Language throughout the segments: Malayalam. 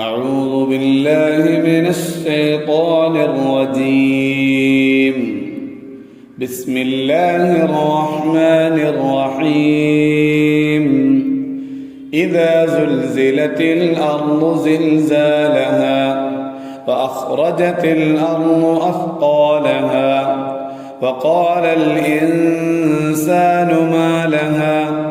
أعوذ بالله من الشيطان الرجيم. بسم الله الرحمن الرحيم. إذا زلزلت الأرض زلزالها فأخرجت الأرض أثقالها وقال الإنسان ما لها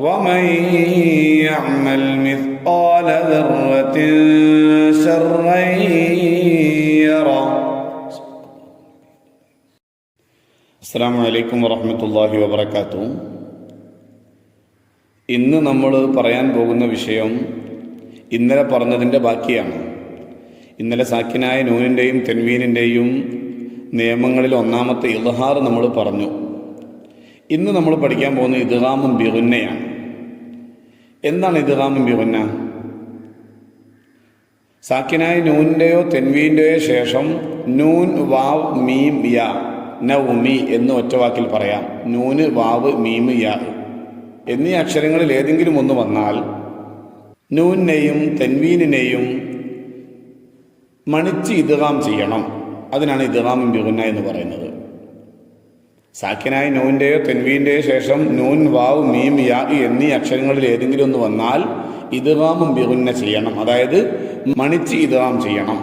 ومن يعمل مثقال ذرة شرا يره السلام عليكم ورحمة الله وبركاته ഇന്ന് നമ്മൾ പറയാൻ പോകുന്ന വിഷയം ഇന്നലെ പറഞ്ഞതിൻ്റെ ബാക്കിയാണ് ഇന്നലെ സാക്കിനായ നൂനിൻ്റെയും തെൻവീനിൻ്റെയും നിയമങ്ങളിൽ ഒന്നാമത്തെ ഇൽഹാർ നമ്മൾ പറഞ്ഞു ഇന്ന് നമ്മൾ പഠിക്കാൻ പോകുന്ന ഇദ്ഗാമും ബിറുന്നയാണ് എന്താണ് ഇദ്ഗാമും ബിറുന്ന സാക്കിനായ നൂനിന്റെയോ തെൻവീന്റെയോ ശേഷം നൂൻ വാവ് മീം യാ നൗമി എന്ന് ഒറ്റവാക്കിൽ പറയാം. നൂന് വാവ് മീം യാ. എന്നീ അക്ഷരങ്ങളിൽ ഏതെങ്കിലും ഒന്ന് വന്നാൽ നൂനിനെയും തെൻവീനിനെയും മണിച്ച് ഇദ്ഗാം ചെയ്യണം. അതിനാണ് ഇദ്ഗാമും ബിറുന്ന എന്ന് പറയുന്നത്. സാക്കിനായി നൂൻ്റെയോ തെൻവീൻ്റെയോ ശേഷം നൂൻ വാവ് മീം യാ എന്നീ അക്ഷരങ്ങളിൽ ഏതെങ്കിലും ഒന്ന് വന്നാൽ ഇദ്ഗാമും ബിഗുന്ന ചെയ്യണം അതായത് മണിച്ച് ഇദ്ഗാം ചെയ്യണം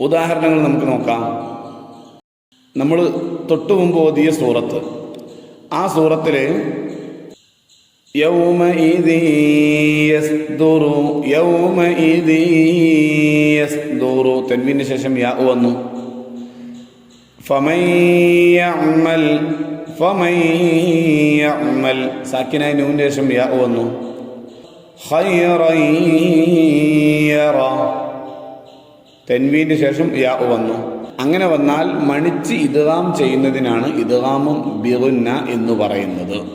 ഉദാഹരണങ്ങൾ നമുക്ക് നോക്കാം നമ്മൾ തൊട്ടു മുമ്പ് ഓതിയ സൂറത്ത് ആ സൂറത്തിൽ يومئذ يصدر يومئذ يصدر തൻവീന് ശേഷം യാ വന്നു സാക്കിനായി നൂന്റെ ശേഷം യാ വന്നു. ഹൈറയ്യറ ശേഷം യാ വന്നു. അങ്ങനെ വന്നാൽ മണിച്ച് ഇതുകാം ചെയ്യുന്നതിനാണ് ഇതുകാമും ബിറുന്ന എന്ന് പറയുന്നത്.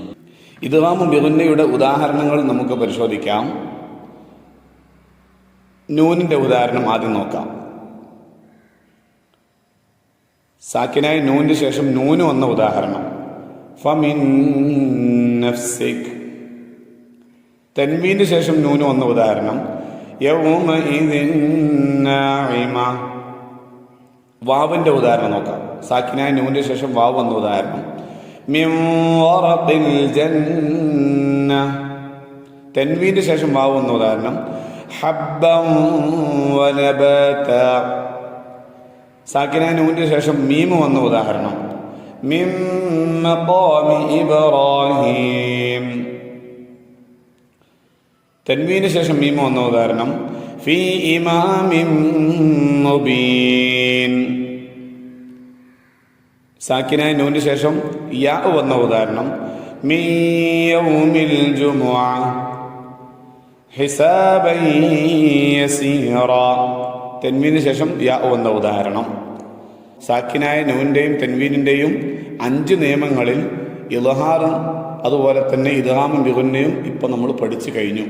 ഇതുകാമും ബിറുന്നയുടെ ഉദാഹരണങ്ങൾ നമുക്ക് പരിശോധിക്കാം. നൂനിന്റെ ഉദാഹരണം ആദ്യം നോക്കാം. സാക്കിനായി നൂന് ശേഷം നൂന് വന്ന ഉദാഹരണം. ഫമിൻ നഫ്സിക്. ശേഷം നൂന് വന്ന ഉദാഹരണം. വാവിന്റെ ഉദാഹരണം നോക്കാം. സാക്കിനായ നൂന് ശേഷം വാവ് വന്ന ഉദാഹരണം. തെൻവീന്റെ ശേഷം വാവ് വന്ന ഉദാഹരണം. വനബത സാക്കിനായ നൂനിന് ശേഷം മീം വന്ന ഉദാഹരണം. മിം ഇബ്രാഹിം. തൻവീന് ശേഷം മീമ് വന്ന ഉദാഹരണം. ഫി ഇമാമിൻ മുബീൻ. സാക്കിനായ നൂന് ശേഷം യാ വന്ന ഉദാഹരണം. മിയൗമിൽ ജുമുഅ ഹിസാബൻ യസീറ. തെൻവീന് ശേഷം യാ വന്ന ഉദാഹരണം. സാക്കിനായ നൂന്റെയും തെന്മീനിന്റെയും അഞ്ച് നിയമങ്ങളിൽ ഇലഹാറും അതുപോലെ തന്നെ ഇതഹാമും ബിഗുന്നയും ഇപ്പം നമ്മൾ പഠിച്ചു കഴിഞ്ഞു.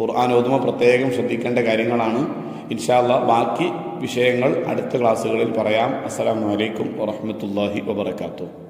ഖുർആൻ ഓതുമ പ്രത്യേകം ശ്രദ്ധിക്കേണ്ട കാര്യങ്ങളാണ്. ഇൻഷാല്ല ബാക്കി വിഷയങ്ങൾ അടുത്ത ക്ലാസ്സുകളിൽ പറയാം. അസ്സാം വലൈക്കും വറഹമത്തല്ലാഹി വബർക്കാത്തു